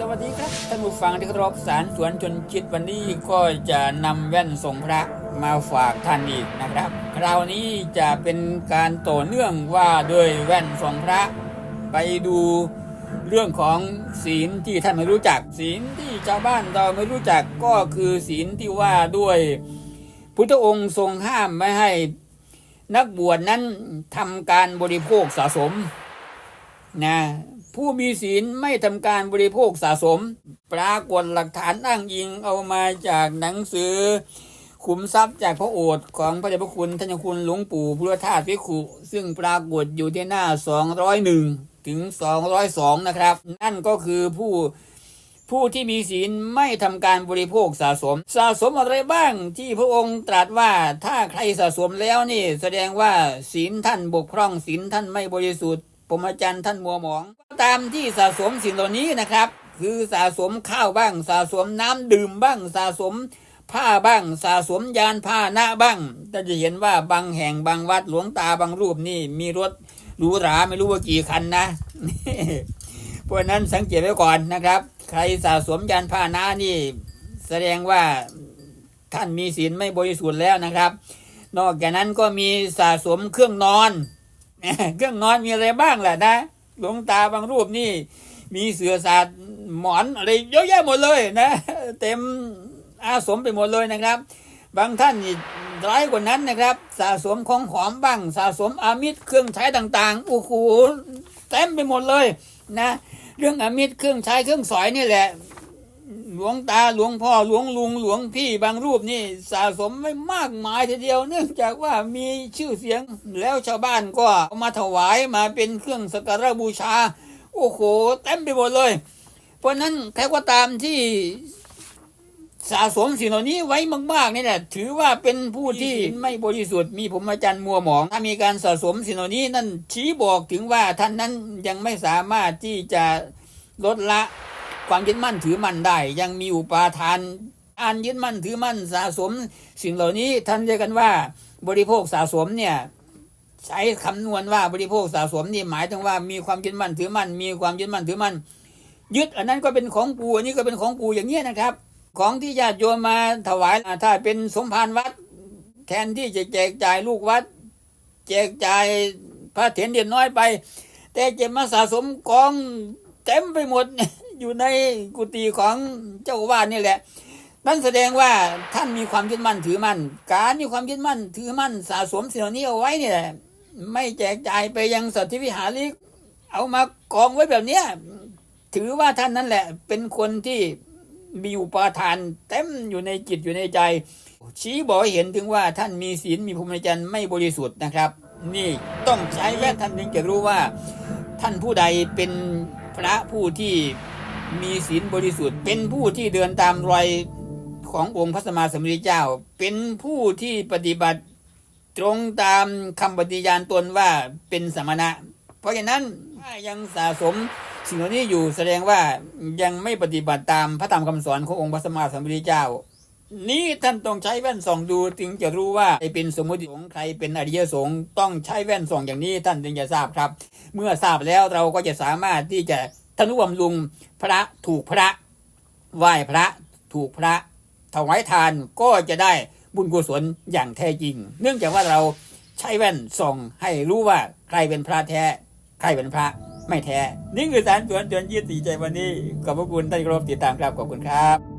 สวัสดีครับท่านผู้ฟังที่เคารพสารสวนชนคิดวันนี้ก็จะนำแว่นทรงพระมาฝากท่านอีกนะครับคราวนี้จะเป็นการต่อเนื่องว่าด้วยแว่นทรงพระ ไปดูเรื่องของศีลที่ท่านไม่รู้จัก ศีลที่ชาวบ้านเราไม่รู้จักก็คือศีลที่ว่าด้วย พุทธองค์ทรงห้ามไม่ให้นักบวชนั้นทำการบริโภคสะสมนะ ผู้มีศีลไม่ทำการบริโภคสะสม ปรากฏหลักฐานอ้างอิงเอามาจากหนังสือ ขุมทรัพย์จากพระโอษฐ์ของพระเดชพระคุณท่านคุณหลวงปู่พุทธทาสพิคุซึ่งปรากฏอยู่ที่หน้า 201 ถึง 202 นะครับ นั่นก็คือผู้ผู้ที่มีศีลไม่ทำการบริโภคสะสม สะสมอะไรบ้างที่พระองค์ตรัสว่าถ้าใครสะสมแล้วนี่ แสดงว่าศีลท่านบกพร่องศีลท่านไม่บริสุทธิ์ พรหมจรรย์ท่านมัวหมอง ตามที่สะสมสิ่งเหล่านี้นะครับ คือสะสมข้าวบ้าง สะสมน้ำดื่มบ้าง สะสมผ้าบ้าง สะสมยานผ้าหน้าบ้างท่านจะเห็นว่าบางแห่งบางวัดหลวงตาบางรูปนี่มีรถหรูหราไม่รู้ว่ากี่คันนะเพราะฉะนั้นสังเกตไว้ก่อนนะครับ ใครสะสมยานผ้าหน้านี่ แสดงว่าท่านมีศีลไม่บริสุทธิ์แล้วนะครับ นอกจากนั้นก็มีสะสมเครื่องนอน เครื่องนอนมีอะไรบ้างล่ะนะหลวงตาบางรูปนี่ มีเสือสาดหมอนอะไรเยอะแยะหมดเลยนะ เต็มอาสมไปหมดเลยนะครับ บางท่านนี่ร้ายกว่านั้นนะครับ สะสมของหอมบ้าง สะสมอามิตรเครื่องใช้ต่างๆโอ้โหเต็มไปหมดเลยนะ เรื่องอามิตรเครื่องใช้เครื่องสอยนี่แหละ หลวงตาหลวงพ่อหลวงลุงหลวงพี่บางรูปนี่สะสมไม่มากมายทีเดียว เนื่องจากว่ามีชื่อเสียงแล้วชาวบ้านก็มาถวายมาเป็นเครื่องสักการะบูชา โอ้โหเต็มไปหมดเลย เพราะฉะนั้นใครก็ตามที่สะสมสิ่งเหล่านี้ไว้มากๆนี่แหละถือว่าเป็นผู้ที่ไม่บริสุทธิ์มีผมอาจารย์มัวหมอง ถ้ามีการสะสมสิ่งเหล่านี้นั่นชี้บอกถึงว่าท่านนั้นยังไม่สามารถที่จะลดละ ความยึดมั่นถือมั่นได้ ยังมีอุปาทานอันยึดมั่นถือมั่นสะสม สิ่งเหล่านี้ท่านเรียกกันว่า บริโภคสะสมเนี่ยใช้คำนวณว่าบริโภคสะสมนี่หมายถึงว่ามีความยึดมั่นถือมั่นมีความยึดมั่นถือมั่นยึดอันนั้นก็เป็นของปูอันนี้ก็เป็นของปูอย่างเงี้ยนะครับ ของที่ญาติโยมมาถวายถ้าเป็นสมภารวัด แทนที่จะแจกจ่ายลูกวัด แจกจ่ายพระเถรเดียนน้อยไป แต่เจะมาสะสมกองเต็มไปหมด อยู่ในกุฏิของเจ้าอาวาสนี่แหละนั่นแสดงว่าท่านมีความยึดมั่นถือมั่น การมีความยึดมั่นถือมั่นสะสมสิ่งเหล่านี้เอาไว้เนี่ยไม่แจกจ่ายไปยังสัตว์วิหาริก เอามากองไว้แบบเนี้ยถือว่าท่านนั่นแหละ เป็นคนที่มีอุปาทานเต็มอยู่ในจิตอยู่ในใจ ชี้บอกเห็นถึงว่าท่านมีศีลมีภูมิจรรย์ไม่บริสุทธิ์นะครับ นี่ต้องใช้แว่นท่านถึงจะรู้ว่า ท่านผู้ใดเป็นพระผู้ที่ มีศีลบริสุทธิ์ เป็นผู้ที่เดินตามรอยขององค์พระสัมมาสัมพุทธเจ้า เป็นผู้ที่ปฏิบัติตรงตามคำปฏิญาณตนว่าเป็นสมณะ เพราะฉะนั้นถ้ายังสะสมสิ่งเหล่านี้อยู่แสดงว่ายังไม่ปฏิบัติตามพระธรรมคำสอนขององค์พระสัมมาสัมพุทธเจ้า นี่ท่านต้องใช้แว่นส่องดูถึงจะรู้ว่าใครเป็นสมมติของใครเป็นอริยสงฆ์ต้องใช้แว่นส่องอย่างนี้ท่านจึงจะทราบครับ เมื่อทราบแล้วเราก็จะสามารถที่จะ ทนุบำรุงพระถูกพระไหว้พระถูกพระถวายทานก็จะได้บุญกุศลอย่างแท้จริง เนื่องจากว่าเราใช้แว่นส่องให้รู้ว่าใครเป็นพระแท้ ใครเป็นพระไม่แท้ นี่คือสารสวนเตือนยี่สีใจวันนี้ขอบพระคุณท่านครบติดตามครับขอบคุณครับ